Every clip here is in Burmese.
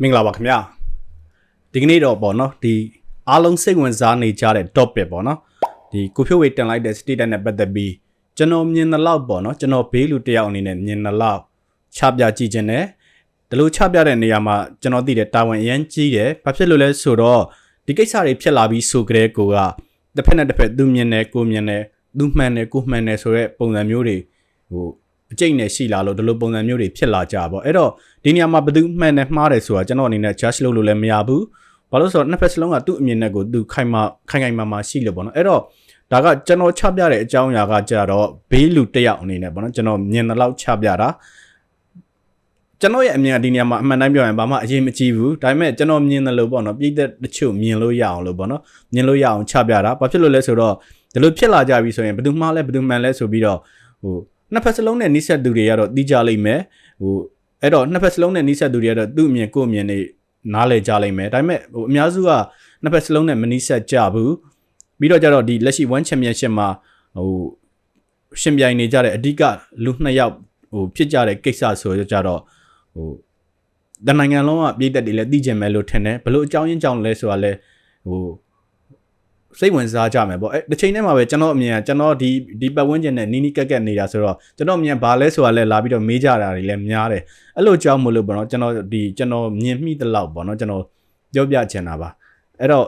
မင်္ဂလာပါခင်ဗျာဒီကနေ့တော့ပေါ့နော်ဒီအားလုံးစိတ်ဝင်စားနေကြတဲ့ topic ပေါ့နော်ဒီကိုဖြိုးဝေတင်လိုက်တဲ့ state နဲ့ပတ်သက်ပြီးကျွန်တော်မြင်တဲ့လောက်ပေါ့နော်ကျွန်တော်ဘေးလူတစ်ယောက်အနေနဲ့မြင်တဲ့လောက်ချပြကြည့်ခြင်းနဲ့ဒီလိုချပြတဲ့နေရာမှာကျွန်တော်သိတယ်တာဝန်အရန်ကြီးတယ်ဘာဖြစ်လို့လဲဆိုတော့ဒီကိစ္စတွေဖြစ်လာပြီးဆိုကြတဲ့ကိုကတစ်ဖက်နဲ့တစ်ဖက်သူမြင်တယ်ကိုမြင်တယ်သူမှန်တယ်ကိုမှန်တယ်ဆိုတဲ့ပုံစံမျိုးတွေဟို အကျိတ်နဲ့ရှိလာလို့ဒီလိုပုံစံမျိုးတွေဖြစ်လာကြပါအဲ့တော့ဒီနေရာမှာဘယ်သူမှန်တယ်မှားတယ်ဆိုတာကျွန်တော်အနေနဲ့ judge လုပ်လို့လည်းမရဘူးဘာလို့ဆိုတော့နှစ်ဖက်စလုံးကသူ့အမြင်နဲ့ကိုသူခိုင်မာခိုင်ခိုင်မာမာရှိလို့ပေါ့နော်အဲ့တော့ဒါကကျွန်တော်ချပြတဲ့အကြောင်းအရာကကြတော့ဘေးလူတစ်ယောက်အနေနဲ့ပေါ့နော်ကျွန်တော်မြင်တဲ့လောက်ချပြတာကျွန်တော်ရဲ့အမြင်ကဒီနေရာမှာအမှန်တိုင်းပြောရင်ဘာမှအရေးမကြီးဘူးဒါပေမဲ့ကျွန်တော်မြင်တယ်လို့ပေါ့နော်ပြည်သက်တချို့မြင်လို့ရအောင်လို့ပေါ့နော်မြင်လို့ရအောင်ချပြတာဘာဖြစ်လို့လဲဆိုတော့ဒီလိုဖြစ်လာကြပြီဆိုရင်ဘယ်သူမှားလဲဘယ်သူမှန်လဲဆိုပြီးတော့ဟို နှစ်ဖက်စလုံးနဲ့နှိစက်သူတွေကတော့တီးကြလိမ့်မယ်ဟိုအဲ့တော့နှစ်ဖက်စလုံးနဲ့နှိစက်သူတွေကတော့သူ့အမြင်ကိုယ့်အမြင်တွေနားလည်ကြလိမ့်မယ်ဒါပေမဲ့ဟိုအများစုကနှစ်ဖက်စလုံးနဲ့မနှိစက်ကြဘူးပြီးတော့ကြတော့ဒီလက်ရှိ one championship မှာဟိုရှင်ပြိုင်နေကြတဲ့အဓိကလူနှစ်ယောက်ဟိုဖြစ်ကြတဲ့ကိစ္စဆိုကြတော့ဟိုတနိုင်ငံလုံးကပြည်သက်တွေလည်းသိကျင်မယ်လို့ထင်တယ်ဘလို့အကြောင်းရင်းကြောင့်လဲဆိုတာလဲဟို စိတ်ဝင်စားကြမယ်ပေါ့အဲတစ်ချိန်တည်းမှာပဲကျွန်တော်အမြင်ကကျွန်တော်ဒီဒီပတ်ဝန်းကျင်နဲ့နီးနီးကက်ကက်နေတာဆိုတော့ကျွန်တော်အမြင်ဘာလဲဆိုတာလဲလာပြီးတော့မေးကြတာတွေလည်းများတယ်အဲ့လိုကြောင့်မလို့ပေါ့နော်ကျွန်တော်ဒီကျွန်တော်မြင်မိတဲ့လောက်ပေါ့နော်ကျွန်တော်ပြောပြချင်တာပါအဲ့တော့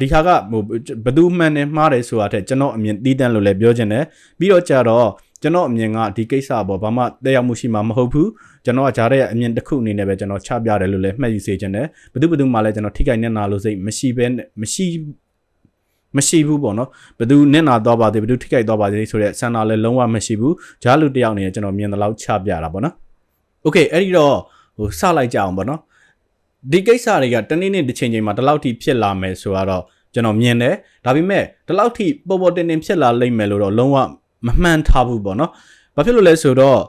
ဒီခါကဟိုဘယ်သူမှန်တယ်မှားတယ်ဆိုတာတဲ့ကျွန်တော်အမြင်တီးတန့်လို့လည်းပြောချင်တယ်ပြီးတော့ကြတော့ကျွန်တော်အမြင်ကဒီကိစ္စပေါ့ဘာမှတက်ရောက်မှုရှိမှာမဟုတ်ဘူးကျွန်တော်ကဂျားရဲ့အမြင်တစ်ခုအနေနဲ့ပဲကျွန်တော်ချပြတယ်လို့လည်းမှတ်ယူစေချင်တယ်ဘယ်သူဘယ်သူမှလည်းကျွန်တော်ထိခိုက်နေနာလို့စိတ်မရှိဘဲမရှိ မရှိဘူးပေါ့နော်ဘယ်သူနင့်နာတော့ပါသေးဘယ်သူထိခိုက်တော့ပါသေးဆိုတဲ့ဆန္ဒလည်းလုံးဝမရှိဘူးဂျားလူတယောက်အနေနဲ့ကျွန်တော်မြင်တဲ့လောက်ချပြတာပေါ့နော်โอเคအဲ့ဒီတော့ဟိုစလိုက်ကြအောင်ပေါ့နော်ဒီကိစ္စတွေကတနေ့နေ့တစ်ချိန်ချိန်မှာဒီလောက်ထိဖြစ်လာမယ်ဆိုတော့ကျွန်တော်မြင်တယ်ဒါပေမဲ့ဒီလောက်ထိပေါ်ပေါ်တင်တင်ဖြစ်လာလိမ့်မယ်လို့တော့လုံးဝမမှန်ထားဘူးပေါ့နော်ဘာဖြစ်လို့လဲဆိုတော့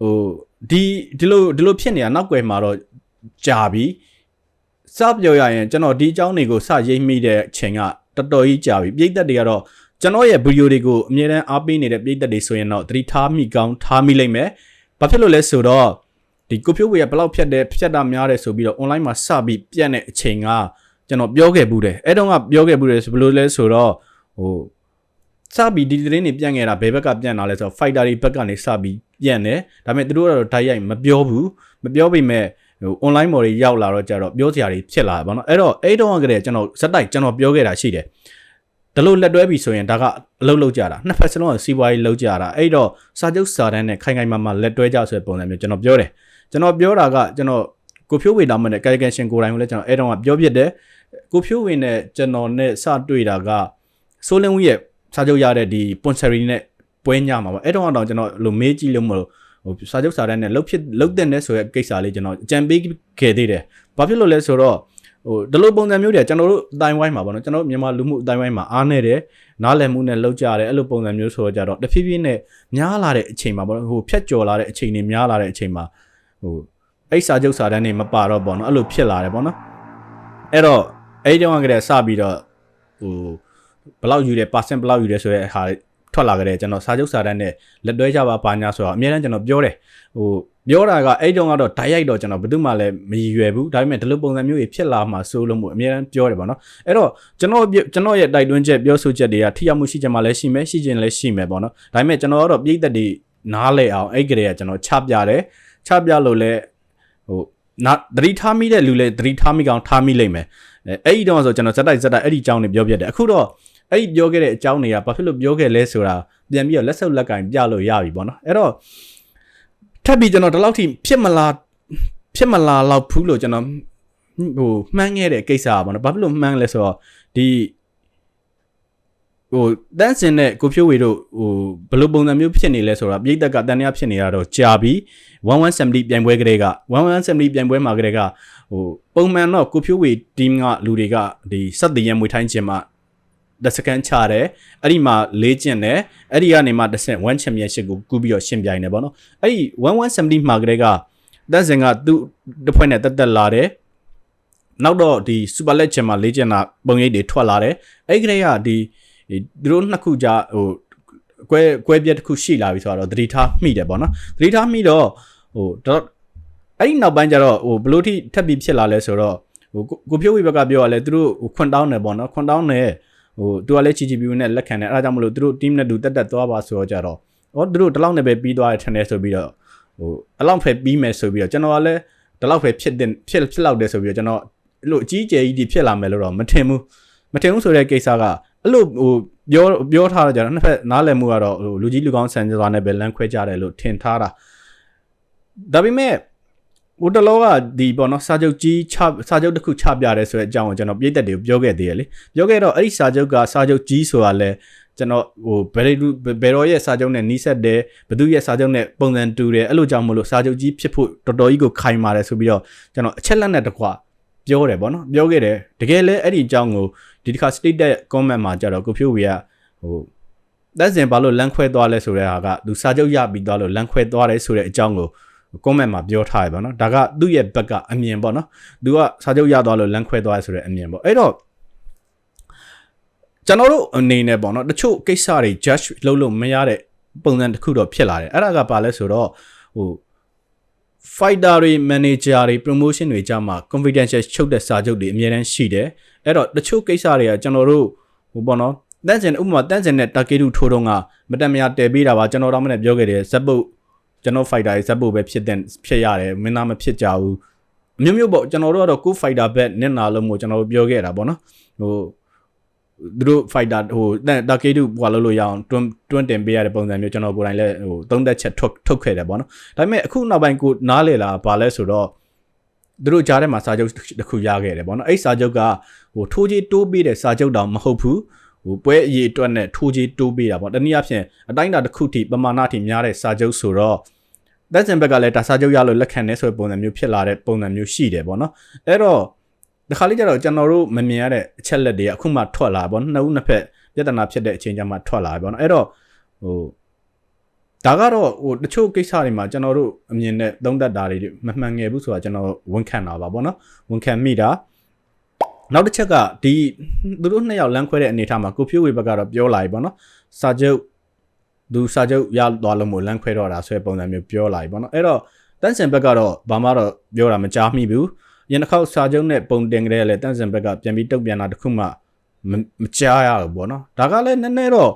ဟိုဒီဒီလိုဒီလိုဖြစ်နေတာနောက်ွယ်မှာတော့ကြာပြီစပြောရရင်ကျွန်တော်ဒီအကြောင်းတွေကိုစရိပ်မိတဲ့အချိန်က တော်တော်ကြီးကြာပြီပြည်သက်တွေကတော့ကျွန်တော်ရဲ့ဗီဒီယိုတွေကိုအမြဲတမ်းအားပေးနေတဲ့ပြည်သက်တွေဆိုရင်တော့သတိထားမိကောင်းထားမိလိမ့်မယ်ဘာဖြစ်လို့လဲဆိုတော့ဒီကိုဖြိုးဝေကဘလောက်ဖြတ်တယ်ဖြတ်တာများတယ်ဆိုပြီးတော့ online မှာစပြီးပြတ်တဲ့အချိန်ကကျွန်တော်ပြောခဲ့ဘူးတယ်အဲ့တော့ကပြောခဲ့ဘူးတယ်ဆိုဘယ်လိုလဲဆိုတော့ဟိုစပြီးဒီသတင်းတွေပြန့်ခဲ့တာဘယ်ဘက်ကပြန့်တာလဲဆိုတော့ fighter တွေဘက်ကနေစပြီးပြန့်တယ်ဒါပေမဲ့သူတို့ကတော့ဓာတ်ရိုက်မပြောဘူးမပြောပေမဲ့ ဟို online မော်တွေရောက်လာတော့ကြတော့ပြောစရာတွေဖြစ်လာတယ်ဗောနော်အဲ့တော့အဲ့တုန်းကတည်းကကျွန်တော်ဇက်တိုက်ကျွန်တော်ပြောခဲ့တာရှိတယ်ဒါလို့လက်တွဲပြီဆိုရင်ဒါကအလုပ်လုပ်ကြတာနှစ်ဖက်စလုံးကစီးပွားရေးလုပ်ကြတာအဲ့တော့စာချုပ်စာတမ်းနဲ့ခိုင်ခိုင်မာမာလက်တွဲကြဆိုတဲ့ပုံစံမျိုးကျွန်တော်ပြောတယ်ကျွန်တော်ပြောတာကကျွန်တော်ကိုဖြိုးဝေတာမနဲ့ကာယကံရှင်ကိုယ်တိုင်ကိုလည်းကျွန်တော်အဲ့တုန်းကပြောပြတယ်ကိုဖြိုးဝေနဲ့ကျွန်တော်နဲ့စတွေ့တာကဆိုလင်းဝီရဲ့စာချုပ်ရတဲ့ဒီ sponsor နဲ့ပွဲညမှာပေါ့အဲ့တုန်းကတော့ကျွန်တော်လိုမေးကြည့်လို့မလို့ ဟိုစာချုပ်စာတမ်းနဲ့လှုပ်ဖြစ်လှုပ်တဲ့နဲ့ဆိုတဲ့ကိစ္စလေးကျွန်တော်ကြံပေးခဲ့သေးတယ်။ဘာဖြစ်လို့လဲဆိုတော့ဟိုဒီလိုပုံစံမျိုးတွေကျွန်တော်တို့အတိုင်းဝိုင်းမှာပေါ့နော်ကျွန်တော်မြန်မာလူမှုအတိုင်းဝိုင်းမှာအားနေတယ်နားလည်မှုနဲ့လှုပ်ကြတယ်အဲ့လိုပုံစံမျိုးဆိုတော့ကြတော့တဖြည်းဖြည်းနဲ့များလာတဲ့အချိန်မှာပေါ့နော်ဟိုဖြတ်ကျော်လာတဲ့အချိန်တွေများလာတဲ့အချိန်မှာဟိုအဲ့စာချုပ်စာတမ်းတွေမပါတော့ပေါ့နော်အဲ့လိုဖြစ်လာတယ်ပေါ့နော်အဲ့တော့အဲ့ဒီတော့ကတည်းကစပြီးတော့ဟိုဘလောက်ယူတယ် percent ဘလောက်ယူတယ်ဆိုတဲ့ဟာ ထွက်လာကြတယ်ကျွန်တော်စာချုပ်စာတမ်းနဲ့လက်တွဲကြပါပါညာဆိုတော့အများအားကျွန်တော်ပြောတယ်ဟိုပြောတာကအဲ့တုန်းကတော့ဓာတ်ရိုက်တော့ကျွန်တော်ဘယ်သူမှလည်းမရည်ရွယ်ဘူးဒါပေမဲ့ဒီလိုပုံစံမျိုးတွေဖြစ်လာမှစိုးလို့မို့အများအားပြောတယ်ပေါ့နော်အဲ့တော့ကျွန်တော်ကျွန်တော်ရဲ့တိုက်တွန်းချက်ပြောဆိုချက်တွေကထိရောက်မှုရှိကြမှာလည်းရှိမယ်ရှိခြင်းလည်းရှိမယ်ပေါ့နော်ဒါပေမဲ့ကျွန်တော်ကတော့ပြည်သက်တွေနားလဲအောင်အဲ့ကလေးကကျွန်တော်ချပြတယ်ချပြလို့လည်းဟိုနာသတိထားမိတဲ့လူလည်းသတိထားမိကောင်ထားမိလိမ့်မယ်အဲ့ဒီတော့ဆိုကျွန်တော်ဇက်တိုက်ဇက်တိုက်အဲ့ဒီအကြောင်းတွေပြောပြတယ်အခုတော့ အဲ့ဒီပြောခဲ့တဲ့အကြောင်းတွေကဘာဖြစ်လို့ပြောခဲ့လဲဆိုတာပြန်ပြီးတော့လက်ဆုပ်လက်ကင်ပြလို့ရပြီပေါ့နော်အဲ့တော့ထပ်ပြီးကျွန်တော်ဒီလောက်ထိဖြစ်မလားဖြစ်မလားလောက်ဖူးလို့ကျွန်တော်ဟိုမှန်းခဲ့တဲ့ကိစ္စอ่ะပေါ့နော်ဘာဖြစ်လို့မှန်းလဲဆိုတော့ဒီဟိုတန်းစင်နဲ့ကိုဖြိုးဝေတို့ဟိုဘယ်လိုပုံစံမျိုးဖြစ်နေလဲဆိုတာပြည်သက်ကတန်ရဖြစ်နေတာတော့ကြာပြီ1170ပြိုင်ပွဲကလေးက1170ပြိုင်ပွဲမှာကလေးကဟိုပုံမှန်တော့ကိုဖြိုးဝေ team ကလူတွေကဒီစက်တရံမွေထိုင်းခြင်းမှာ တစ်စကန်ချတယ်အဲ့ဒီမှာလေးကျင်တယ်အဲ့ဒီကနေမှတစ်ဆင့်1 championship ကိုကူးပြီးတော့ရှင်ပြိုင်တယ်ပေါ့နော်အဲ့ဒီ1170မှာကလေးကတက်စင်ကသူ့တစ်ဖွဲ့နဲ့တက်တက်လာတယ်နောက်တော့ဒီ super leg ချင်မှာလေးကျင်တာပုံရိပ်တွေထွက်လာတယ်အဲ့ဒီကလေးကဒီသူတို့နှစ်ခုကြာဟိုကွဲကွဲပြက်တစ်ခုရှိလာပြီဆိုတော့သတိထားမိတယ်ပေါ့နော်သတိထားမိတော့ဟိုတော့အဲ့ဒီနောက်ပိုင်းကျတော့ဟိုဘလို့ထိထပ်ပြီးဖြစ်လာလဲဆိုတော့ဟိုကိုကိုဖြိုးဝေဘက်ကပြောရလဲသူတို့ဟိုခွန်တောင်းတယ်ပေါ့နော်ခွန်တောင်းတယ် ဟိုသူကလည်း GGB နဲ့လက်ခံတယ်အဲ့ဒါကြောင့်မလို့သူတို့ team နဲ့တူတက်တက်သွားပါဆိုတော့ကြတော့ဩသူတို့ဒီလောက်နဲ့ပဲပြီးသွားတယ်ထင်တယ်ဆိုပြီးတော့ဟိုအလောက်ဖယ်ပြီးမယ်ဆိုပြီးတော့ကျွန်တော်ကလည်းဒီလောက်ဖယ်ဖြစ်တဲ့ဖြစ်ဖြစ်လောက်တယ်ဆိုပြီးတော့ကျွန်တော်အဲ့လိုအကြီးအကျယ်ကြီးဒီဖြစ်လာမယ်လို့တော့မထင်ဘူးမထင်ဘူးဆိုတဲ့ကိစ္စကအဲ့လိုဟိုပြောပြောထားတော့ကြတော့နှစ်ဖက်နားလည်မှုကတော့ဟိုလူကြီးလူကောင်းဆန်စွာနဲ့ပဲလမ်းခွဲကြတယ်လို့ထင်ထားတာဒါပေမဲ့ ဟိုတလောကဒီပေါ့နော်စာချုပ်ကြီးချစာချုပ်တစ်ခုချပြတယ်ဆိုတဲ့အကြောင်းကိုကျွန်တော်ပြည့်သက်တွေကိုပြောခဲ့သေးတယ်လေပြောခဲ့တော့အဲ့ဒီစာချုပ်ကစာချုပ်ကြီးဆိုတာလဲကျွန်တော်ဟိုဘယ်လိုဘယ်တော့ရဲ့စာချုပ်နဲ့နီးစပ်တယ်ဘသူရဲ့စာချုပ်နဲ့ပုံစံတူတယ်အဲ့လိုကြောင့်မလို့စာချုပ်ကြီးဖြစ်ဖို့တော်တော်ကြီးကိုခိုင်ပါတယ်ဆိုပြီးတော့ကျွန်တော်အချက်လက်နဲ့တကွာပြောတယ်ပေါ့နော်ပြောခဲ့တယ်တကယ်လဲအဲ့ဒီအကြောင်းကိုဒီတစ်ခါ state တဲ့ comment မှာကြတော့ကိုဖြိုးဝေကဟိုလက်စင်ဘာလို့လမ်းခွဲသွားလဲဆိုတဲ့ဟာကသူစာချုပ်ရပြီးသွားလို့လမ်းခွဲသွားတယ်ဆိုတဲ့အကြောင်းကို comment မှာပြောထားရပါတော့ဒါကသူ့ရဲ့ဘက်ကအမြင်ပေါ့နော်သူကစာချုပ်ရသွားလို့လမ်းခွဲသွားရဆိုတဲ့အမြင်ပေါ့အဲ့တော့ကျွန်တော်တို့အနေနဲ့ပေါ့နော်တချို့ကိစ္စတွေ judge လုပ်လို့မရတဲ့ပုံစံတစ်ခုတော့ဖြစ်လာတယ်အဲ့ဒါကဘာလဲဆိုတော့ဟို fighter တွေ manager တွေ promotion တွေကြမှာ confidential ချုပ်တဲ့စာချုပ်တွေအများတန်းရှိတယ်အဲ့တော့တချို့ကိစ္စတွေကကျွန်တော်တို့ဟိုပေါ့နော်တန်းစင်ဥပမာတန်းစင်နဲ့တာကေတူထိုးတော့ကမတက်မရတည်ပေးတာပါကျွန်တော်တော့မနဲ့ပြောခဲ့တယ်ဇက်ပုတ် ကျွန်တော် fighter တွေဇက်ပုတ်ပဲဖြစ်တဲ့ဖြစ်ရတယ်မင်းသားမဖြစ်ကြဘူးအမျိုးမျိုးပေါ့ကျွန်တော်တို့ကတော့ကို fighter bet နဲ့နာလို့မို့ကျွန်တော်တို့ပြောခဲ့တာပေါ့နော်ဟိုသူတို့ fighter ဟိုတာကေတူဘွာလို့လို့ရအောင်တွန်းတွန်းတင်ပေးရတဲ့ပုံစံမျိုးကျွန်တော်ကိုယ်တိုင်လည်းဟိုသုံးသက်ချက်ထုတ်ထုတ်ခဲ့တယ်ပေါ့နော်ဒါပေမဲ့အခုနောက်ပိုင်းကိုနားလေလာဘာလဲဆိုတော့သူတို့ကြားထဲမှာစာချုပ်တစ်ခုရခဲ့တယ်ပေါ့နော်အဲ့စာချုပ်ကဟိုထိုးကြီးတိုးပေးတဲ့စာချုပ်တောင်မဟုတ်ဘူး ဟိုပွဲအရေးအတွက်နဲ့ထိုးကြီးတိုးပေးတာပေါ့တနည်းအားဖြင့်အတိုင်းအတာတစ်ခုထိပမာဏထိများတဲ့စာချုပ်ဆိုတော့တက်စင်ဘက်ကလည်းဒါစာချုပ်ရလို့လက်ခံနေဆိုတဲ့ပုံစံမျိုးဖြစ်လာတဲ့ပုံစံမျိုးရှိတယ်ပေါ့နော်အဲ့တော့ဒီခါလေးကျတော့ကျွန်တော်တို့မမြင်ရတဲ့အချက်လက်တွေအခုမှထွက်လာပေါ့နှစ်ဦးနှစ်ဖက်ပြဿနာဖြစ်တဲ့အချိန်ကျမှထွက်လာပေါ့နော်အဲ့တော့ဟိုဒါကတော့ဟိုတချို့ကိစ္စတွေမှာကျွန်တော်တို့အမြင်နဲ့သုံးသပ်တာတွေမမှန်ငယ်ဘူးဆိုတာကျွန်တော်ဝန်ခံတာပါပေါ့နော်ဝန်ခံမိတာ နောက်တစ်ချက်ကဒီသူတို့နှစ်ယောက်လမ်းခွဲတဲ့အနေအထားမှာကိုဖြိုးဝေဘက်ကတော့ပြောလာပြီပေါ့နော်စာချုပ်သူစာချုပ်ရသွားလို့မို့လမ်းခွဲတော့တာဆိုတဲ့ပုံစံမျိုးပြောလာပြီပေါ့နော်အဲ့တော့တန်းစင်ဘက်ကတော့ဘာမှတော့ပြောတာမကြားမိဘူးရန်တစ်ခေါက်စာချုပ်နဲ့ပုံတင်ကြတဲ့လေတန်းစင်ဘက်ကပြန်ပြီးတုတ်ပြန်တာတခုမှမကြားရဘူးပေါ့နော်ဒါကလည်းနည်းနည်းတော့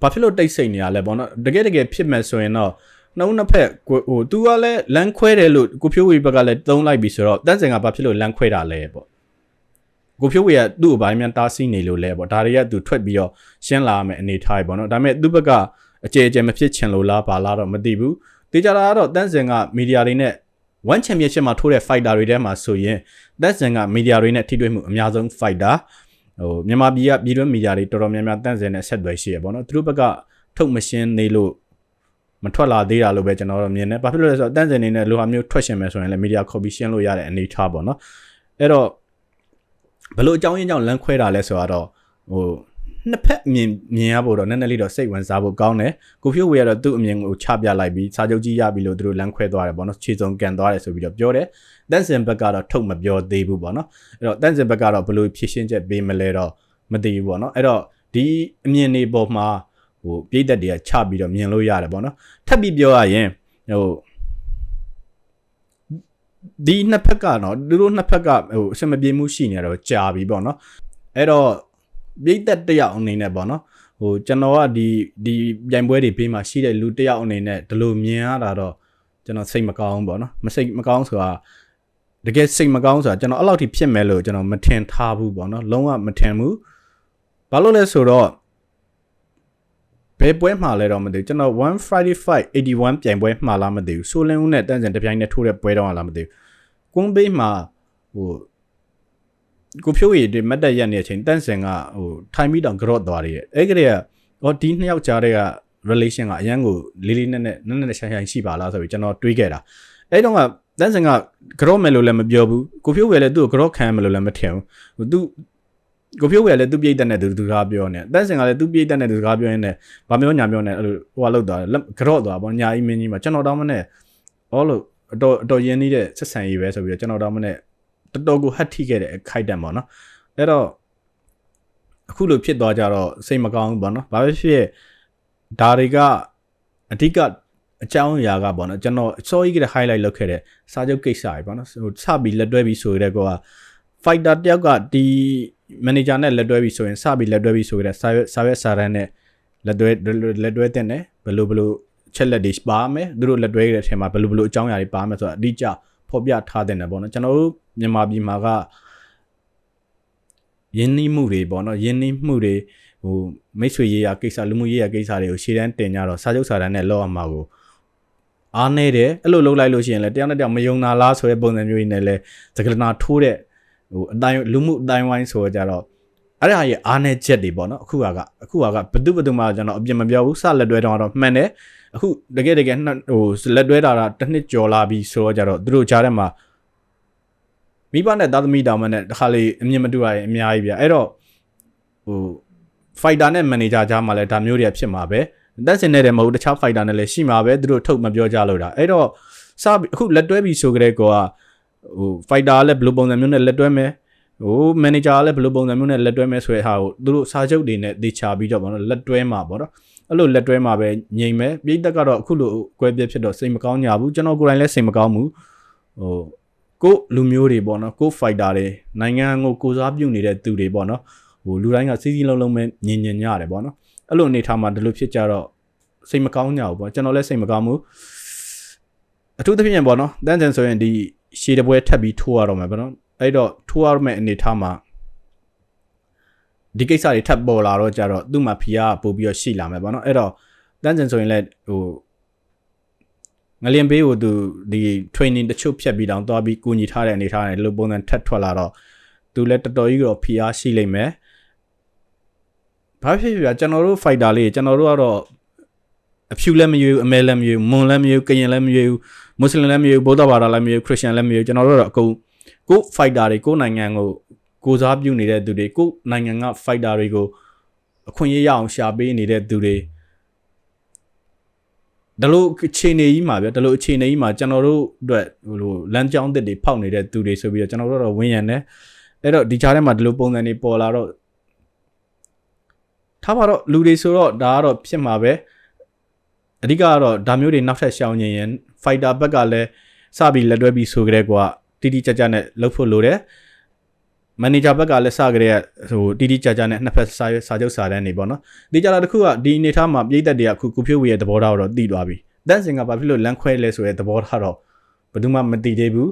ဘာဖြစ်လို့တိတ်ဆိတ်နေရလဲပေါ့နော်တကယ်တကယ်ဖြစ်မယ်ဆိုရင်တော့နှုံးနှစ်ဖက်ဟိုသူကလည်းလမ်းခွဲတယ်လို့ကိုဖြိုးဝေဘက်ကလည်းတုံးလိုက်ပြီဆိုတော့တန်းစင်ကဘာဖြစ်လို့လမ်းခွဲတာလဲပေါ့ ကိုဖြိုးဝေကသူ့ကိုဘာမှတားဆီးနေလို့လဲပေါ့ဒါတွေကသူထွက်ပြီးတော့ရှင်းလာမယ်အနေထားပေါ့နော်ဒါပေမဲ့သူ့ဘက်ကအကြဲအကြဲမဖြစ်ချင်လို့လားဘာလားတော့မသိဘူးတေချာတာကတော့တန်းစင်ကမီဒီယာတွေနဲ့ one championship မှာထိုးတဲ့ fighter တွေထဲမှာဆိုရင်တက်စင်ကမီဒီယာတွေနဲ့ထိတွေ့မှုအများဆုံး fighter ဟိုမြန်မာပြည်ကပြည်တွင်းမီဒီယာတွေတော်တော်များများတန့်စင်နဲ့ဆက်သွယ်ရှိရပေါ့နော်သူတို့ဘက်ကထုတ်မရှင်းနေလို့မထွက်လာသေးတာလို့ပဲကျွန်တော်တို့မြင်တယ်ဘာဖြစ်လို့လဲဆိုတော့တန့်စင်နေနဲ့လိုဟာမျိုးထွက်ရှင်မယ်ဆိုရင်လည်းမီဒီယာ copy ရှင်းလို့ရတဲ့အနေအထားပေါ့နော်အဲ့တော့ ဘလို့အကြောင်းရင်းကြောင့်လမ်းခွဲတာလဲဆိုတော့ဟိုနှစ်ဖက်မြင်မြင်ရဖို့တော့နည်းနည်းလေးတော့စိတ်ဝင်စားဖို့ကောင်းတယ်ကိုဖြိုးဝေကတော့သူ့အမြင်ကိုချပြလိုက်ပြီးစာချုပ်ကြီးရပြီလို့သူတို့လမ်းခွဲသွားတယ်ပေါ့နော်ခြေစုံကန်သွားတယ်ဆိုပြီးတော့ပြောတယ်တန်စင်ဘက်ကတော့ထုတ်မပြောသေးဘူးပေါ့နော်အဲ့တော့တန်စင်ဘက်ကတော့ဘယ်လိုဖြည့်ရှင်းချက်ပေးမလဲတော့မသိဘူးပေါ့နော်အဲ့တော့ဒီအမြင်တွေပေါ်မှာဟိုပြိသက်တွေကချပြီးတော့မြင်လို့ရတယ်ပေါ့နော်ထပ်ပြီးပြောရရင်ဟို ဒီနှစ်ဖက်ကတော့သူတို့နှစ်ဖက်ကဟိုအဆင်မပြေမှုရှိနေတော့ကြာပြီပေါ့နော်အဲ့တော့ပြိသက်တယောက်အနေနဲ့ပေါ့နော်ဟိုကျွန်တော်ကဒီဒီပြိုင်ပွဲတွေဘေးမှာရှိတဲ့လူတယောက်အနေနဲ့ဒီလိုမြင်ရတာတော့ကျွန်တော်စိတ်မကောင်းပေါ့နော်မစိတ်မကောင်းဆိုတာတကယ်စိတ်မကောင်းဆိုတာကျွန်တော်အဲ့လောက်ထိဖြစ်မယ်လို့ကျွန်တော်မထင်ထားဘူးပေါ့နော်လုံးဝမထင်ဘူးဘာလို့လဲဆိုတော့ ဘယ်ပွဲမှာလဲတော့မသိဘူးကျွန်တော်1 Friday Fight 81ပြိုင်ပွဲမှာလားမသိဘူးဆိုလင်းဦးနဲ့တန်းစင်တပြိုင်နဲ့ထိုးတဲ့ပွဲတော့လားမသိဘူးကွန်းဘေးမှာဟိုကိုဖြိုးရည်ဒီမတ်တက်ရက်နေတဲ့အချိန်တန့်စင်ကဟိုထိုင်ပြီးတောင်ကြော့သွားတယ်အဲ့ကလေးကဟောဒီနှစ်ယောက်ကြားတဲ့က relation ကအရန်ကိုလေးလေးနက်နက်နက်နက်ရှိုင်ရှိုင်ရှိပါလားဆိုပြီးကျွန်တော်တွေးခဲ့တာအဲ့တော့ကတန့်စင်ကကြော့မယ်လို့လည်းမပြောဘူးကိုဖြိုးဝယ်လည်းသူ့ကိုကြော့ခံမယ်လို့လည်းမထင်ဘူးဟိုသူ ကိုဖြိုးဝယ်လည်းသူ့ပြိတ်တက်နဲ့သူသူကားပြောနေတန့်စင်ကလည်းသူ့ပြိတ်တက်နဲ့သူကားပြောရင်းနဲ့ဗာမျိုးညာမျိုးနဲ့အဲ့လိုဟိုကလောက်သွားတယ်ကြော့သွားပေါ့ညာကြီးမင်းကြီးမှာကျွန်တော်တောင်းမနဲ့အော်လို့အတော်အတော်ရင်းနေတဲ့ဆက်ဆံရေးပဲဆိုပြီးတော့ကျွန်တော်တောင်းမနဲ့တော်တော်ကိုဟတ်ထိခဲ့တဲ့ခိုက်တန်ပေါ့နော်အဲ့တော့အခုလိုဖြစ်သွားကြတော့စိတ်မကောင်းဘူးပေါ့နော်ဘာပဲဖြစ်ဖြစ်ဒါတွေကအဓိကအကြောင်းအရာကပေါ့နော်ကျွန်တော်စောကြီးက highlight လုပ်ခဲ့တဲ့စာချုပ်ကိစ္စတွေပေါ့နော်ဟိုစပြီးလက်တွဲပြီးဆိုရတဲ့ကောက fighter တယောက်ကဒီ manager နဲ့လက်တွဲပြီးဆိုရင်စပြီးလက်တွဲပြီးဆိုရတဲ့စာရွက်စာရွက်စာတမ်းနဲ့လက်တွဲလက်တွဲတဲ့နဲ့ဘယ်လိုဘယ်လိုချက်လက်တွေပါမယ်သူတို့လက်တွဲရတဲ့အချိန်မှာဘယ်လိုဘယ်လိုအကြောင်းအရာတွေပါမယ်ဆိုတာအတိအကျဖော်ပြထားတဲ့နဲ့ပေါ့နော်ကျွန်တော်တို့မြန်မာပြည်မှာကယင်းနှီးမှုတွေပေါ့နော်ယင်းနှီးမှုတွေဟိုမိတ်ဆွေရေးရာကိစ္စလူမှုရေးရာကိစ္စတွေကိုရှေ့တန်းတင်ကြတော့စာချုပ်စာတမ်းနဲ့လောက်အောင်မှာကိုအားနေတယ်အဲ့လိုလုပ်လိုက်လို့ရှိရင်လည်းတယောက်နဲ့တယောက်မယုံနာလားဆိုတဲ့ပုံစံမျိုးကြီးနဲ့လည်းသကလနာထိုးတဲ့ ဟိုအတိုင်းလူမှုအတိုင်းဝိုင်းဆိုကြတော့အဲ့ဒါရဲ့အားနေချက်တွေပေါ့နော်အခုကအခုကဘသူဘသူမှကျွန်တော်အပြစ်မပြောဘူးစလက်တွဲတော့တော့မှန်တယ်အခုတကယ်တကယ်ဟိုလက်တွဲတာတာတစ်နှစ်ကျော်လာပြီဆိုတော့ကြတော့သူတို့ကြားထဲမှာမိဘနဲ့သားသမီးတောင်မှနဲ့တခါလေအမြင်မတူရရင်အများကြီးဗျအဲ့တော့ဟို fighter နဲ့ manager ကြားမှာလည်းဒါမျိုးတွေဖြစ်မှာပဲတက်စင်နေတဲ့မဟုတ်တခြား fighter နဲ့လည်းရှိမှာပဲသူတို့ထုတ်မပြောကြလို့တာအဲ့တော့စအခုလက်တွဲပြီးဆိုကြတဲ့ကောက ဟို fighter ကလည်းဘယ်လိုပုံစံမျိုးနဲ့လက်တွဲမယ်ဟို manager ကလည်းဘယ်လိုပုံစံမျိုးနဲ့လက်တွဲမယ်ဆိုတဲ့ဟာကိုသူတို့စာချုပ်တွေနဲ့တေချာပြီးတော့ဗောနော်လက်တွဲမှာဗောနော်အဲ့လိုလက်တွဲမှာပဲငြိမ်မယ်ပြည်သက်ကတော့အခုလိုကွဲပြက်ဖြစ်တော့စိတ်မကောင်းကြဘူးကျွန်တော်ကိုယ်တိုင်လည်းစိတ်မကောင်းဘူးဟိုကိုလူမျိုးတွေပေါ့နော်ကို fighter တွေနိုင်ငံကိုကိုစားပြုနေတဲ့သူတွေပေါ့နော်ဟိုလူတိုင်းကစီးစီးလုံးလုံးပဲညင်ညင်ညရတယ်ပေါ့နော်အဲ့လိုအနေထားမှာဒီလိုဖြစ်ကြတော့စိတ်မကောင်းကြဘူးပေါ့ကျွန်တော်လည်းစိတ်မကောင်းဘူးအထူးသဖြင့်ပေါ့နော်တန်းစင်ဆိုရင်ဒီ ရှည်တပွဲထပ်ပြီးထိုးရတော့မှာပေါ့နော်အဲ့တော့ထိုးရမယ့်အနေထားမှာဒီကိစ္စတွေထပ်ပေါ်လာတော့ကြတော့သူ့မှာဖီးယားပို့ပြီးတော့ရှိလာမယ်ပေါ့နော်အဲ့တော့တန်းစင်ဆိုရင်လည်းဟိုငလျင်ပေးကိုသူဒီ training တချို့ဖြတ်ပြီးတောင်သွားပြီးကူညီထားတဲ့အနေထားနဲ့လို့ပုံစံထပ်ထွက်လာတော့သူလည်းတော်တော်ကြီးတော့ဖီးယားရှိလိမ့်မယ်ဘာဖြစ်ဖြစ်ကျွန်တော်တို့ fighter လေးကျွန်တော်တို့ကတော့ အဖြူလည်းမရွေးဘူးအမဲလည်းမရွေးဘူးမွန်လည်းမရွေးဘူးကရင်လည်းမရွေးဘူးမွတ်စလင်လည်းမရွေးဘူးဗုဒ္ဓဘာသာလည်းမရွေးဘူးခရစ်ယာန်လည်းမရွေးဘူးကျွန်တော်တို့တော့အကုန်ကို fighter တွေကိုနိုင်ငံကိုကိုစားပြုနေတဲ့သူတွေကိုနိုင်ငံက fighter တွေကိုအခွင့်အရေးရအောင်ရှာပေးနေတဲ့သူတွေဒါလို့အခြေအနေကြီးမှာဗျဒါလို့အခြေအနေကြီးမှာကျွန်တော်တို့အတွက်ဟိုလိုလမ်းကြောင်းတစ်တွေဖောက်နေတဲ့သူတွေဆိုပြီးတော့ကျွန်တော်တို့တော့ဝင်းရံတယ်အဲ့တော့ဒီကြားထဲမှာဒီလိုပုံစံတွေပေါ်လာတော့ထားပါတော့လူတွေဆိုတော့ဒါကတော့ဖြစ်မှာပဲ အဓိကကတော့ဒါမျိုးတွေနောက်ထပ်ရှောင်နေရင် fighter ဘက်ကလည်းစပြီးလက်တွဲပြီးဆိုကြတဲ့ကွာတီတီကြကြနဲ့လှုပ်ဖို့လိုတယ်မန်နေဂျာဘက်ကလည်းစကြတဲ့ဟိုတီတီကြကြနဲ့နှစ်ဖက်စာစာချုပ်စာတမ်းနေပေါ့နော်ဒီကြတာတစ်ခုကဒီအနေထားမှာပြည်သက်တွေကခုကုဖြိုးဝေရဲ့သဘောထားတော့တည်သွားပြီတန့်စင်ကဘာဖြစ်လို့လမ်းခွဲလဲဆိုတဲ့သဘောထားတော့ဘယ်သူမှမတည်သေးဘူး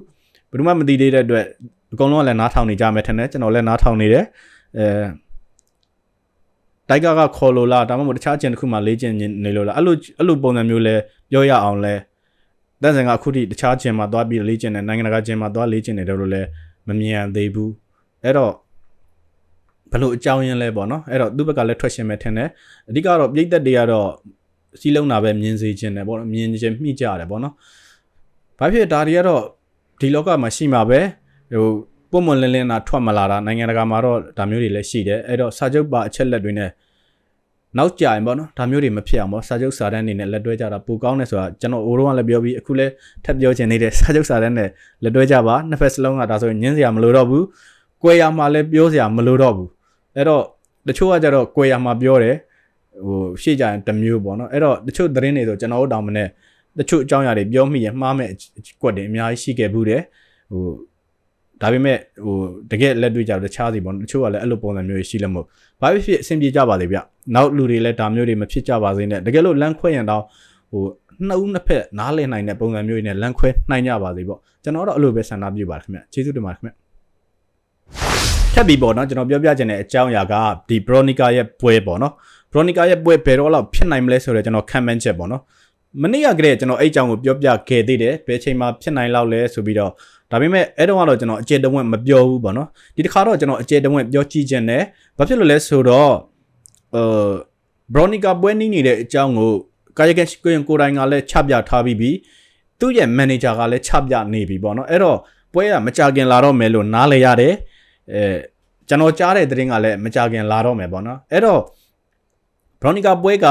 ဘယ်သူမှမတည်သေးတဲ့အတွက်အကုန်လုံးကလည်းနားထောင်နေကြမယ်ထင်တယ်ကျွန်တော်လည်းနားထောင်နေတယ်အဲ တိုက်ကာကခေါ်လို့လားဒါမှမဟုတ်တခြားကျင်တစ်ခုမှလေးကျင်နေလို့လားအဲ့လိုအဲ့လိုပုံစံမျိုးလဲပြောရအောင်လဲတန့်စင်ကအခုထိတခြားကျင်မှာသွားပြီးလေးကျင်တယ်နိုင်ငံတကာကျင်မှာသွားလေးကျင်တယ်လို့လည်းမမြင်သေးဘူးအဲ့တော့ဘလို့အကြောင်းရင်းလဲပေါ့နော်အဲ့တော့သူ့ဘက်ကလည်းထွက်ရှင်မဲ့ထင်တယ်အဓိကတော့ပြိသက်တွေကတော့စီးလုံးတာပဲမြင်စေခြင်းတယ်ပေါ့နော်မြင်ခြင်းမိကြတယ်ပေါ့နော်ဘာဖြစ်ဒါတွေကတော့ဒီလောကမှာရှိမှာပဲဟို ပုံမလင်းလင်းတာထွက်မလာတာနိုင်ငံတကာမှာတော့ဒါမျိုးတွေလည်းရှိတယ်အဲ့တော့စာချုပ်ပါအချက်လက်တွေနဲ့နောက်ကြရင်ပေါ့နော်ဒါမျိုးတွေမဖြစ်အောင်ပေါ့စာချုပ်စာတမ်းတွေနဲ့လက်တွဲကြတာပိုကောင်းတယ်ဆိုတာကျွန်တော်အိုးတော့လည်းပြောပြီးအခုလည်းထပ်ပြောချင်နေတဲ့စာချုပ်စာတမ်းနဲ့လက်တွဲကြပါနှစ်ဖက်စလုံးကဒါဆိုရင်ညင်းစရာမလိုတော့ဘူးကွဲရမှာလည်းပြောစရာမလိုတော့ဘူးအဲ့တော့တချို့ကကြတော့ကွဲရမှာပြောတယ်ဟိုရှေ့ကြရင်တစ်မျိုးပေါ့နော်အဲ့တော့တချို့သတင်းတွေဆိုကျွန်တော်တို့တောင်မနဲ့တချို့အကြောင်းအရာတွေပြောမိရင်မှားမဲ့ကွက်တွေအများကြီးရှိခဲ့ဘူးတယ်ဟို ဒါပေမဲ့ဟိုတကယ်လက်တွေ့ကြတော့တခြားစီပေါ့တချို့ကလည်းအဲ့လိုပုံစံမျိုးရှိလည်းမဟုတ်ဘာဖြစ်ဖြစ်အဆင်ပြေကြပါလေဗျနောက်လူတွေလည်းဒါမျိုးတွေမဖြစ်ကြပါစေနဲ့တကယ်လို့လမ်းခွဲရင်တော့ဟိုနှစ်ဦးနှစ်ဖက်နားလည်နိုင်တဲ့ပုံစံမျိုးတွေနဲ့လမ်းခွဲနိုင်ကြပါစေပေါ့ကျွန်တော်တော့အဲ့လိုပဲဆန္ဒပြုပါတယ်ခင်ဗျကျေးဇူးတင်ပါတယ်ခင်ဗျထပ်ပြီးပေါ့နော်ကျွန်တော်ပြောပြချင်တဲ့အကြောင်းအရာကဒီ Bronica ရဲ့ပွဲပေါ့နော် Bronica ရဲ့ပွဲဘယ်တော့လောက်ဖြစ်နိုင်မလဲဆိုတော့ကျွန်တော်ခံမှန်းချက်ပေါ့နော်မနေ့ကကတည်းကကျွန်တော်အဲ့အကြောင်းကိုပြောပြခဲ့သေးတယ်ဘယ်ချိန်မှာဖြစ်နိုင်လောက်လဲဆိုပြီးတော့ ဒါပေမဲ့အဲ့တော့ကတော့ကျွန်တော်အကျေတဝက်မပြောဘူးပေါ့နော်ဒီတစ်ခါတော့ကျွန်တော်အကျေတဝက်ပြောကြည့်ခြင်းနဲ့ဘာဖြစ်လို့လဲဆိုတော့အဲ Bronica ပွဲနီးနေတဲ့အကြောင်းကိုကာယကန်ကိုရင်ကိုတိုင်းကလည်းချပြထားပြီးပြီသူ့ရဲ့ manager ကလည်းချပြနေပြီပေါ့နော်အဲ့တော့ပွဲကမကြခင်လာတော့မယ်လို့နားလဲရတယ်အဲကျွန်တော်ကြားတဲ့သတင်းကလည်းမကြခင်လာတော့မယ်ပေါ့နော်အဲ့တော့ Bronica ပွဲက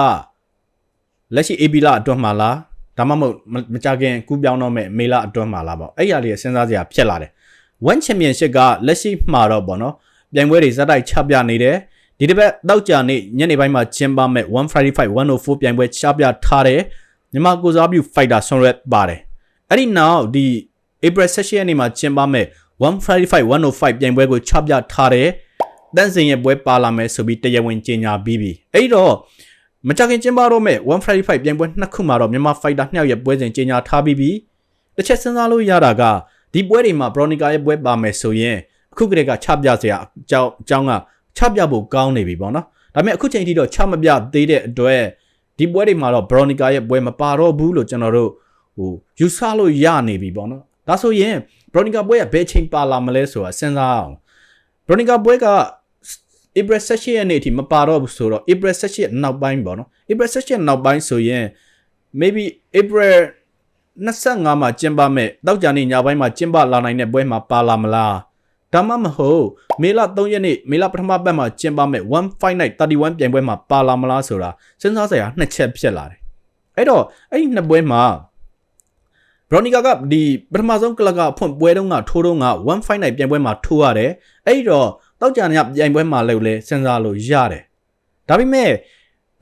လက်ရှိ AB လအတွင်းမှာလား ဒါမှမဟုတ်မကြခင်ကူးပြောင်းတော့မဲ့မေလအတွင်းမှာလားပေါ့အဲ့ရလေးစဉ်းစားစရာဖြစ်လာတယ် One Championship ကလက်ရှိမှာတော့ပေါ့နော်ပြိုင်ပွဲတွေဇက်တိုက်ချပြနေတယ်ဒီတစ်ပတ်တောက်ကြနေ့ညနေပိုင်းမှာကျင်းပမဲ့155 104ပြိုင်ပွဲချပြထားတယ်မြန်မာကိုစားပြု fighter ဆွန်ရက်ပါတယ်အဲ့ဒီနောက်ဒီ April 16ရက်နေ့မှာကျင်းပမဲ့155 105ပြိုင်ပွဲကိုချပြထားတယ်တန်းစင်ရဲ့ပွဲပါလာမယ်ဆိုပြီးတရားဝင်ကြေညာပြီးပြီအဲ့တော့ မကြခင်ကျင်းပတော့မဲ့155ပြိုင်ပွဲနှစ်ခုမှာတော့မြန်မာ fighter နှစ်ယောက်ရဲ့ပွဲစဉ်ကြေညာထားပြီးပြီတစ်ချက်စဉ်းစားလို့ရတာကဒီပွဲတွေမှာ Bronica ရဲ့ပွဲပါမယ်ဆိုရင်အခုကတည်းကချပြစရာအကြောင်းအကြောင်းကချပြဖို့ကောင်းနေပြီပေါ့နော်ဒါပေမဲ့အခုချိန်ထိတော့ချမပြသေးတဲ့အတွက်ဒီပွဲတွေမှာတော့ Bronica ရဲ့ပွဲမပါတော့ဘူးလို့ကျွန်တော်တို့ဟိုယူဆလို့ရနေပြီပေါ့နော်ဒါဆိုရင် Bronica ပွဲကဘယ်ချိန်ပါလာမလဲဆိုတာစဉ်းစားအောင် Bronica ပွဲက April 16ရက်နေ့အထိမပါတော့ဘူးဆိုတော့ April 16ရက်နောက်ပိုင်းပေါ့နော် April 16ရက်နောက်ပိုင်းဆိုရင် maybe April 25မှာကျင်းပမဲ့တောက်ကြနေ့ညပိုင်းမှာကျင်းပလာနိုင်တဲ့ပွဲမှာပါလာမလားဒါမှမဟုတ်မေလ3ရက်နေ့မေလပထမပတ်မှာကျင်းပမဲ့1 fight night 31ပြိုင်ပွဲမှာပါလာမလားဆိုတာစဉ်းစားစရာနှစ်ချက်ဖြစ်လာတယ်အဲ့တော့အဲ့ဒီနှစ်ပွဲမှာဘရိုနီကာကဒီပထမဆုံးကလပ်ကအဖွင့်ပွဲတုန်းကထိုးတုန်းက1 fight night ပြိုင်ပွဲမှာထိုးရတယ်အဲ့တော့ တောက်ကြညပြိုင်ပွဲမှာလည်းလဲစဉ်းစားလို့ရတယ်ဒါပေမဲ့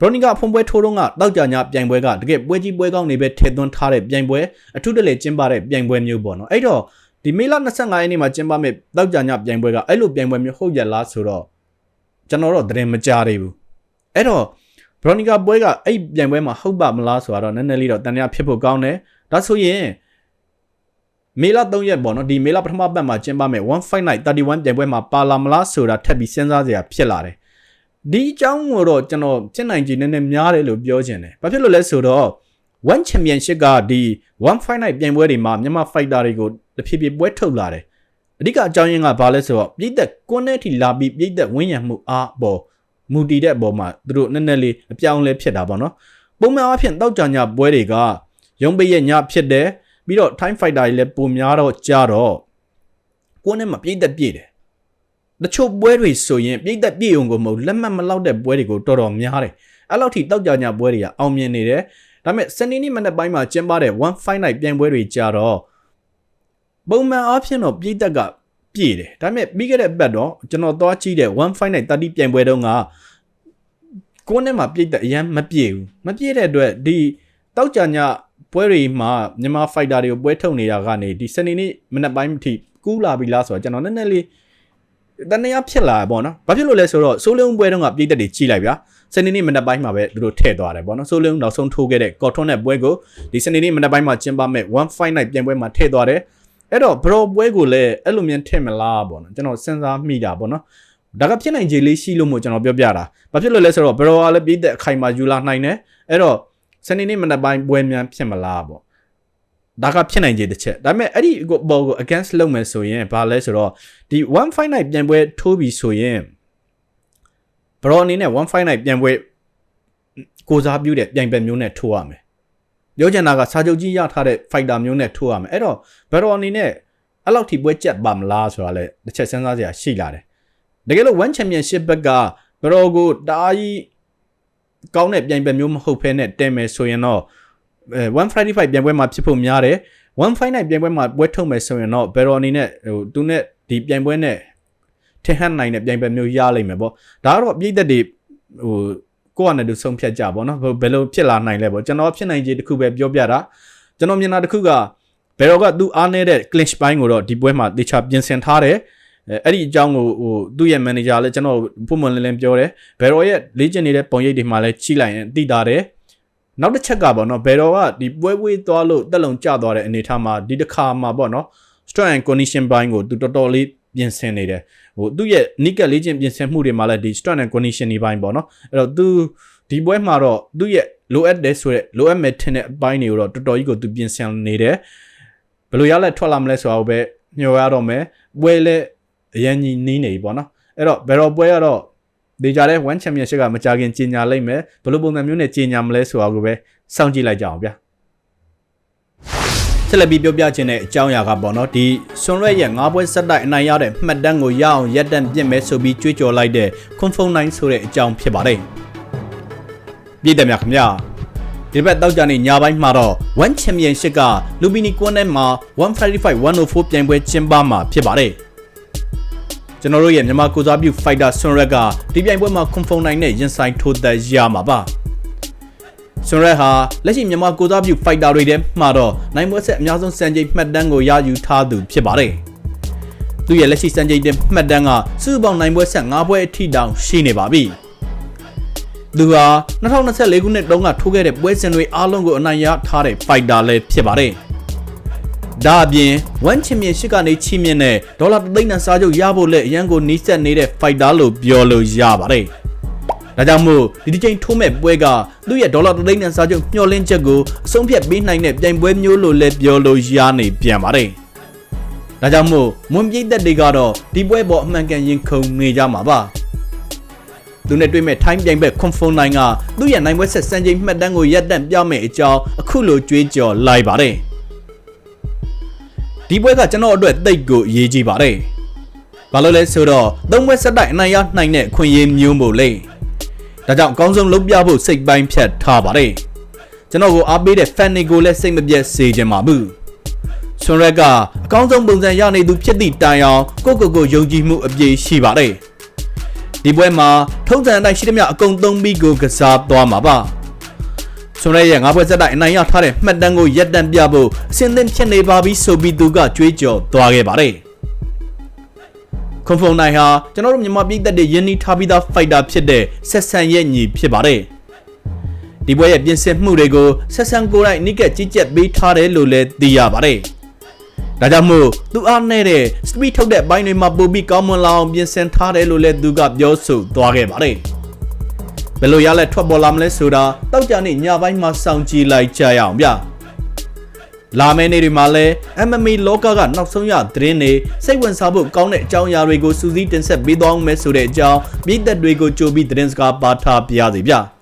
ဘရိုနီကာဖုန်ပွဲထိုးတော့ကတောက်ကြညပြိုင်ပွဲကတကယ်ပွဲကြီးပွဲကောင်းနေပဲထည့်သွင်းထားတဲ့ပြိုင်ပွဲအထူးတလေကျင်းပတဲ့ပြိုင်ပွဲမျိုးပေါ့နော်အဲ့တော့ဒီမေလ25ရက်နေ့မှာကျင်းပမဲ့တောက်ကြညပြိုင်ပွဲကအဲ့လိုပြိုင်ပွဲမျိုးဟုတ်ရလားဆိုတော့ကျွန်တော်တော့သတင်းမကြားသေးဘူးအဲ့တော့ဘရိုနီကာပွဲကအဲ့ပြိုင်ပွဲမှာဟုတ်ပါမလားဆိုတော့နည်းနည်းလေးတော့တန်ရဖြစ်ဖို့ကောင်းတယ်ဒါဆိုရင် မေလ3ရက်ပေါ့နော်ဒီမေလပထမပတ်မှာကျင်းပမဲ့1 fight night 31ပြိုင်ပွဲမှာပါလာမလားဆိုတာထပ်ပြီးစဉ်းစားစရာဖြစ်လာတယ်ဒီအကြောင်းကိုတော့ကျွန်တော်ဖြစ်နိုင်ကြည်နည်းနည်းများတယ်လို့ပြောချင်တယ်ဘာဖြစ်လို့လဲဆိုတော့ one championship ကဒီ1 fight night ပြိုင်ပွဲတွေမှာမြန်မာ fighter တွေကိုတဖြည်းဖြည်းပွဲထုတ်လာတယ်အဓိကအကြောင်းရင်းကဘာလဲဆိုတော့ပြည်သက်ကွန်းတဲ့ထိလာပြီးပြည်သက်ဝင်းရံမှုအားပေါ်မူတည်တဲ့အပေါ်မှာသူတို့နည်းနည်းလေးအပြောင်းလဲဖြစ်တာပေါ့နော်ပုံမှန်အားဖြင့်တောက်ကြညပွဲတွေကရုံးပိရဲ့ညဖြစ်တယ် ပြီးတော့ time fighter တွေလည်းပုံများတော့ကြတော့ကိုယ်နဲ့မပြည့်သက်ပြည့်တယ်တချို့ပွဲတွေဆိုရင်ပြည့်သက်ပြည့်ုံကိုမဟုတ်လက်မှတ်မလောက်တဲ့ပွဲတွေကိုတော်တော်များတယ်အဲ့လောက်ထိတောက်ကြညပွဲတွေကအောင်မြင်နေတယ်ဒါပေမဲ့စနေနေ့မနေ့ပိုင်းမှာကျင်းပတဲ့1 fight night ပြိုင်ပွဲတွေကြတော့ပုံမှန်အားဖြင့်တော့ပြည့်သက်ကပြည့်တယ်ဒါပေမဲ့ပြီးခဲ့တဲ့ဘက်တော့ကျွန်တော်သွားကြည့်တဲ့1 fight night 30ပြိုင်ပွဲတုန်းကကိုယ်နဲ့မှပြည့်သက်အရင်မပြည့်ဘူးမပြည့်တဲ့အတွက်ဒီတောက်ကြည ပွဲတွေမှာမြန်မာ fighter တွေကိုပွဲထုတ်နေတာကနေဒီစနေနေ့မနက်ပိုင်းထိကူးလာပြီလားဆိုတော့ကျွန်တော်နည်းနည်းလေးတန်တရားဖြစ်လာပေါ့နော်။ဘာဖြစ်လို့လဲဆိုတော့စိုးလုံးပွဲတုန်းကပြည်သက်တွေကြီးလိုက်ဗျာ။စနေနေ့မနက်ပိုင်းမှာပဲသူတို့ထည့်သွားတယ်ပေါ့နော်။စိုးလုံးနောက်ဆုံးထိုးခဲ့တဲ့ကော်ထွန်းတဲ့ပွဲကိုဒီစနေနေ့မနက်ပိုင်းမှာကျင်းပမဲ့1 fight night ပြန်ပွဲမှာထည့်သွားတယ်။အဲ့တော့ဘရောပွဲကိုလည်းအဲ့လိုမျိုးထည့်မလားပေါ့နော်။ကျွန်တော်စဉ်းစားမိတာပေါ့နော်။ဒါကဖြစ်နိုင်ခြေလေးရှိလို့မို့ကျွန်တော်ပြောပြတာ။ဘာဖြစ်လို့လဲဆိုတော့ဘရောကလည်းပြည်သက်အခိုင်မာယူလာနိုင်တယ်။အဲ့တော့ စနေနေ့မနက်ပိုင်းပွဲများဖြစ်မလားပေါ့ဒါကဖြစ်နိုင်ခြေတစ်ချက်ဒါပေမဲ့အဲ့ဒီဘောကို against လုပ်မယ်ဆိုရင်ဘာလဲဆိုတော့ဒီ159ပြန်ပွဲထိုးပြီးဆိုရင်ဘရောအနေနဲ့159ပြန်ပွဲကိုစားပြုတဲ့ပြိုင်ပွဲမျိုးနဲ့ထိုးရမယ်ပြောချင်တာကစာချုပ်ကြီးရထားတဲ့ fighter မျိုးနဲ့ထိုးရမယ်အဲ့တော့ဘရောအနေနဲ့အဲ့လောက်ထိပွဲကြက်ပါမလားဆိုတာလည်းတစ်ချက်စဉ်းစားစရာရှိလာတယ်တကယ်လို့ one championship ဘက်ကဘရောကိုတားကြီး ကောင်းတဲ့ပြိုင်ပွဲမျိုးမဟုတ်ဖဲနဲ့တဲမယ်ဆိုရင်တော့1 Friday fight ပြိုင်ပွဲမှာဖြစ်ဖို့များတယ်1 fight night ပြိုင်ပွဲမှာပွဲထုတ်မယ်ဆိုရင်တော့ဘယ်ရော်အနေနဲ့ဟိုသူနဲ့ဒီပြိုင်ပွဲနဲ့ထင်ဟန်နိုင်တဲ့ပြိုင်ပွဲမျိုးရလိမ့်မယ်ပေါ့ဒါကတော့ပြည်သက်တွေဟိုကိုယ့်အနေနဲ့ဆုံးဖြတ်ကြပါတော့ဘယ်လိုဖြစ်လာနိုင်လဲပေါ့ကျွန်တော်ဖြစ်နိုင်ခြေတစ်ခုပဲပြောပြတာကျွန်တော်မြင်တာတစ်ခုကဘယ်တော့ကသူအားနေတဲ့ clinch ပိုင်းကိုတော့ဒီပွဲမှာတေချာပြင်ဆင်ထားတယ် အဲ့ဒီအကြောင်းကိုဟိုသူ့ရဲ့ manager လည်းကျွန်တော်ပုံမှန်လင်းလင်းပြောတယ်ဘယ်တော့ရဲ့လေ့ကျင့်နေတဲ့ပုံရိပ်တွေမှာလည်းချိလိုက်ရင်သိတာတယ်နောက်တစ်ချက်ကပေါ့နော်ဘယ်တော့ကဒီပွဲပွဲသွားလို့တက်လုံကျသွားတဲ့အနေအထားမှာဒီတစ်ခါမှာပေါ့နော် strength and condition ဘိုင်းကိုသူတော်တော်လေးပြင်ဆင်နေတယ်ဟိုသူ့ရဲ့ nickel လေ့ကျင့်ပြင်ဆင်မှုတွေမှာလည်းဒီ strength and condition ဒီဘိုင်းပေါ့နော်အဲ့တော့သူဒီပွဲမှာတော့သူ့ရဲ့လိုအပ်တယ်ဆိုတဲ့လိုအပ်မဲ့ထင်တဲ့အပိုင်းတွေကိုတော့တော်တော်ကြီးကိုသူပြင်ဆင်နေတယ်ဘယ်လိုရလဲထွက်လာမလဲဆိုတာကိုပဲညှော်ရတော့မယ်ပွဲလဲ အရင်ကြီးနီးနေပြီပေါ့နော်အဲ့တော့ဘယ်တော့ပွဲရတော့ဒေကြတဲ့1 championship ကမကြခင်ကြီးညာလိုက်မယ်ဘယ်လိုပုံစံမျိုးနဲ့ကြီးညာမလဲဆိုတာကိုပဲစောင့်ကြည့်လိုက်ကြအောင်ဗျာဆက်လက်ပြီးပြောပြခြင်းတဲ့အကြောင်းအရာကပေါ့နော်ဒီဆွန်ရက်ရဲ့ငါးပွဲဆက်တိုက်အနိုင်ရတဲ့မှတ်တမ်းကိုရအောင်ရက်တန့်ပြစ်မယ်ဆိုပြီးကြွေးကြော်လိုက်တဲ့ Confirm 9ဆိုတဲ့အကြောင်းဖြစ်ပါတယ်ပြည်တယ်များခင်ဗျာဒီဘက်တောက်ကြနေညပိုင်းမှာတော့1 championship ကလူဘီနီကွန်းထဲမှာ155 104ပြိုင်ပွဲကျင်းပမှာဖြစ်ပါတယ် ကျွန်တော်တို့ရဲ့မြန်မာကိုစားပြု fighter ဆွန်ရက်ကဒီပြိုင်ပွဲမှာ confirm နိုင်တဲ့ရင်ဆိုင်ထိုးသက်ရမှာပါဆွန်ရက်ဟာလက်ရှိမြန်မာကိုစားပြုဖိုက်တာတွေထဲမှာတော့နိုင်ပွဲဆက်အများဆုံးစံချိန်မှတ်တမ်းကိုရယူထားသူဖြစ်ပါတယ်။သူရဲ့လက်ရှိစံချိန်တင်မှတ်တမ်းကစုစုပေါင်းနိုင်ပွဲဆက်၅ပွဲအထိတောင်ရှိနေပါပြီ။သူဟာ2024ခုနှစ်တုန်းကထိုးခဲ့တဲ့ပွဲစဉ်တွေအားလုံးကိုအနိုင်ရထားတဲ့ဖိုက်တာလည်းဖြစ်ပါတယ်။ ဒါအပြင်ဝမ်ချင်ပီယံရှစ်ကနေချီးမြှင့်တဲ့ဒေါ်လာ3သိန်းတန်စားချုပ်ရဖို့လက်အရန်ကိုနီးစပ်နေတဲ့ဖိုက်တာလို့ပြောလို့ရပါတယ်။ဒါကြောင့်မို့ဒီတစ်ချိန်ထိုးမဲ့ပွဲကသူ့ရဲ့ဒေါ်လာ3သိန်းတန်စားချုပ်မျှော်လင့်ချက်ကိုအဆုံးဖြတ်ပေးနိုင်တဲ့ပြိုင်ပွဲမျိုးလို့လည်းပြောလို့ရနေပြန်ပါတယ်။ဒါကြောင့်မို့မွန်ပြိသက်တွေကတော့ဒီပွဲပေါ်အမှန်ကန်ရင်ခုန်နေကြမှာပါ။သူနဲ့တွေ့မဲ့ထိုင်းပြိုင်ဘက်ခွန်ဖုန်နိုင်ကသူ့ရဲ့နိုင်ပွဲဆက်စံချိန်မှတ်တမ်းကိုရပ်တန့်ပြမယ်အကြောင်းအခုလိုကြွေးကြော်လိုက်ပါတယ်။ ဒီပွဲကကျွန်တော်အတွက်သိတ်ကိုအရေးကြီးပါတယ်။ဘာလို့လဲဆိုတော့သုံးပွဲဆက်တိုက်အနိုင်ရနိုင်တဲ့အခွင့်အရေးမျိုးမို့လေ။ဒါကြောင့်အကောင်းဆုံးလုပ်ပြဖို့စိတ်ပိုင်းဖြတ်ထားပါတယ်။ကျွန်တော်ကိုအားပေးတဲ့ fan တွေကိုလည်းစိတ်မပြတ်စေချင်ပါဘူး။ဆွန်ရက်ကအကောင်းဆုံးပုံစံရနေသူဖြစ်သည့်တိုင်အောင်ကိုကိုကိုယုံကြည်မှုအပြည့်ရှိပါတယ်။ဒီပွဲမှာထုံးစံအတိုင်းရှိသမျှအကုန်သုံးပြီးကိုကစားသွားမှာပါ။ ဆွန်ရဲရဲ့ငါးပွဲဆက်တိုက်အနိုင်ရထားတဲ့မှတ်တမ်းကိုရက်တန့်ပြဖို့အစင်းသင်းဖြစ်နေပါပြီဆိုပြီးသူကကြွေးကြော်သွားခဲ့ပါတယ်။ခွန်ဖုံနိုင်ဟာကျွန်တော်တို့မြန်မာပြည်သက်တွေယင်းနီးထားပြီးသားဖိုက်တာဖြစ်တဲ့ဆက်ဆန်ရဲ့ညီဖြစ်ပါတယ်။ဒီပွဲရဲ့ပြင်ဆင်မှုတွေကိုဆက်ဆန်ကိုယ်တိုင်နိကက်ကြီးကြက်ပေးထားတယ်လို့လည်းသိရပါတယ်။ဒါကြောင့်မို့သူအားနေတဲ့စပီထုတ်တဲ့ဘိုင်းတွေမှာပို့ပြီးကောင်းမွန်လာအောင်ပြင်ဆင်ထားတယ်လို့လည်းသူကပြောဆိုသွားခဲ့ပါတယ်။ ဘယ်လိုရလဲထွက်ပေါ်လာမလဲဆိုတာတောက်ကြနေ့ညပိုင်းမှာစောင့်ကြည့်လိုက်ကြရအောင်ဗျ။လာမယ့်နေ့တွေမှာလည်း MMA လောကကနောက်ဆုံးရသတင်းတွေစိတ်ဝင်စားဖို့ကောင်းတဲ့အကြောင်းအရာတွေကိုစူးစီးတင်ဆက်ပေးသွားအောင်မယ်ဆိုတဲ့အကြောင်းပြည်သက်တွေကိုကြိုပြီးသတင်းစကားပါထားပြရစီဗျ။